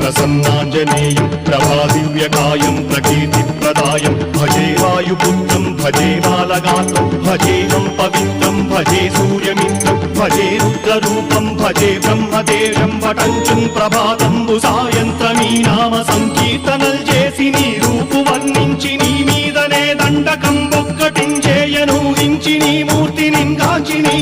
ప్రసన్నాంజనేయం ప్రభాదివ్యకాయం ప్రకీర్తిప్రదాయం భజే వాయుపుత్రం భజే బాలగాత్రం భజేహం పవిత్రం భజే సూర్యమిత్రం భజే రుద్రరూపం భజే బ్రహ్మదేవం పటంచుం ప్రభాతంబు సాయంత్రమీ నామ సంకీర్తనల్ చేసి నీ రూపు వర్ణించి నీ మీదనే దండకం ఒక్కటించేయను హించి నీ మూర్తిని కాచి నీ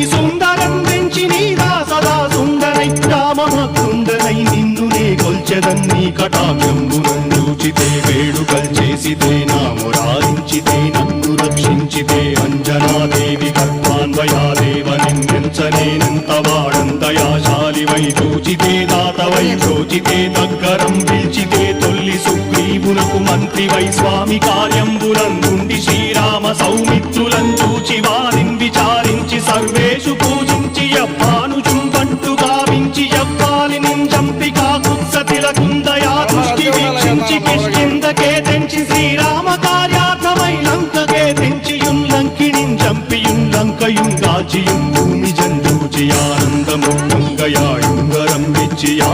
నిందించనేనంత వాడంతయాశాలివై చూచితే దాతవై చూచితే దగ్గరం పిలిచితే తొల్లి సుగ్రీవునకు మంత్రివై స్వామి కార్యంబులందుండి శ్రీరామ సౌమిత్రులం చూచి వారిని విచారించి సర్వేషు పూజ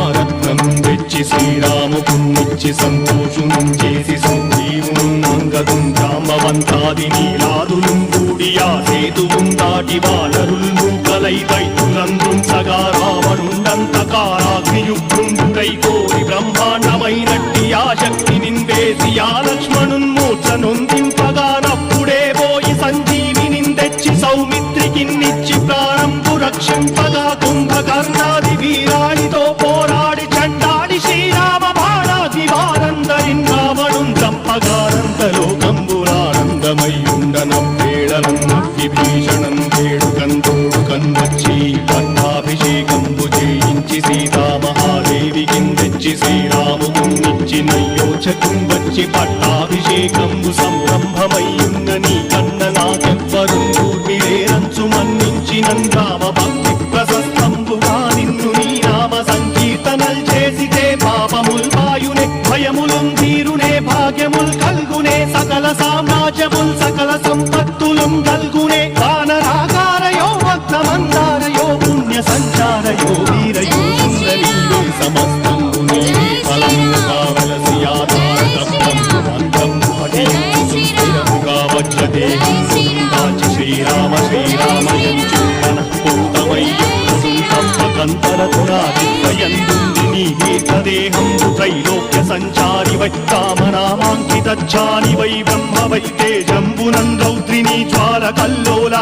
వెచ్చి తెచ్చి వెచ్చి శ్రీరాముకున్నిచ్చి సంతోషునం చేసి సంజీవును అంగదుం జాంబవంతాది నీలాదులు కూడియా ఆ దాటి వానరుల్ మూకలై దైతులందుం సగా రావణుండంత కారాగ్నియుగ్రుండుడై కోరి బ్రహ్మాండమైనట్టి ఆ శక్తి నిందేసి ఆ లక్ష్మణున్ మూర్ఛ నొందింపగా నప్పుడే పోయి సంజీవిని తెచ్చి సౌమిత్రికిన్నిచ్చి ప్రాణంపు రక్షింపగా కుంభకర్ణాది వీరాణితో చంపగానందలోకంబురానందమై ఉండనం వేళనం విభీషణం కన్వచ్చి పట్టాభిషేకంబు చేయించి సీతామహాదేవి కిందెచ్చి శ్రీరామునిచ్చి నయ్యోచకం వచ్చి పట్టాభిషేకంబు సంరంభమయ్యున్న దాచి శ్రీరామ శ్రీరామ కంతరతురాదిత్రయందుంది నీ దీర్ఘదేహం త్రైలోక్య సంచారి వై రామనామాంకితాని వై బ్రహ్మ వై తేజంబునం రౌద్రిని జ్వాల కల్లోల